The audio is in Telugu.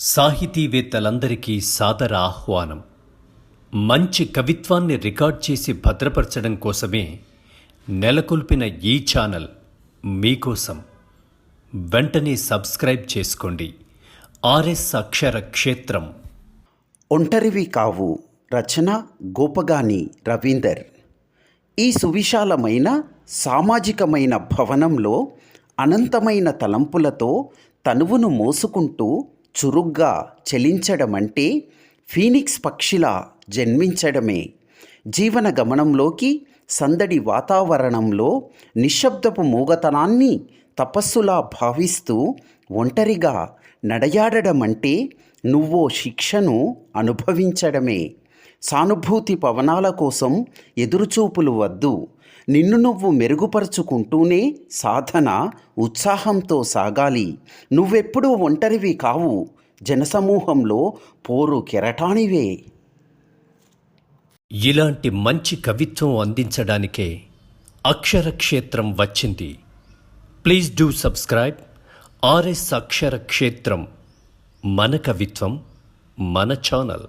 సాహితీవేత్తలందరికీ సాదర ఆహ్వానం. మంచి కవిత్వాన్ని రికార్డ్ చేసి భద్రపరచడం కోసమే నెలకొల్పిన ఈ ఛానల్ మీకోసం. వెంటనే సబ్స్క్రైబ్ చేసుకోండి. ఆర్ఎస్ అక్షర క్షేత్రం. ఒంటరివి కావు రచన గోపగాని రవీందర్. ఈ సువిశాలమైన సామాజికమైన భవనంలో అనంతమైన తలంపులతో తనువును మోసుకుంటూ చురుగ్గా చలించడమంటే ఫీనిక్స్ పక్షిలా జన్మించడమే. జీవన గమనంలోకి సందడి వాతావరణంలో నిశ్శబ్దపు మూగతనాన్ని తపస్సులా భావిస్తూ ఒంటరిగా నడయాడడమంటే నువ్వో శిక్షను అనుభవించడమే. సానుభూతి పవనాల కోసం ఎదురుచూపులు వద్దు. నిన్ను నువ్వు మెరుగుపరుచుకుంటూనే సాధన ఉత్సాహంతో సాగాలి. నువ్వెప్పుడూ ఒంటరివి కావు. జనసమూహంలో పోరు కెరటానివే. ఇలాంటి మంచి కవిత్వం అందించడానికే అక్షరక్షేత్రం వచ్చింది. Please do subscribe. R S Akshara Kshetram మన కవిత్వం మన ఛానల్.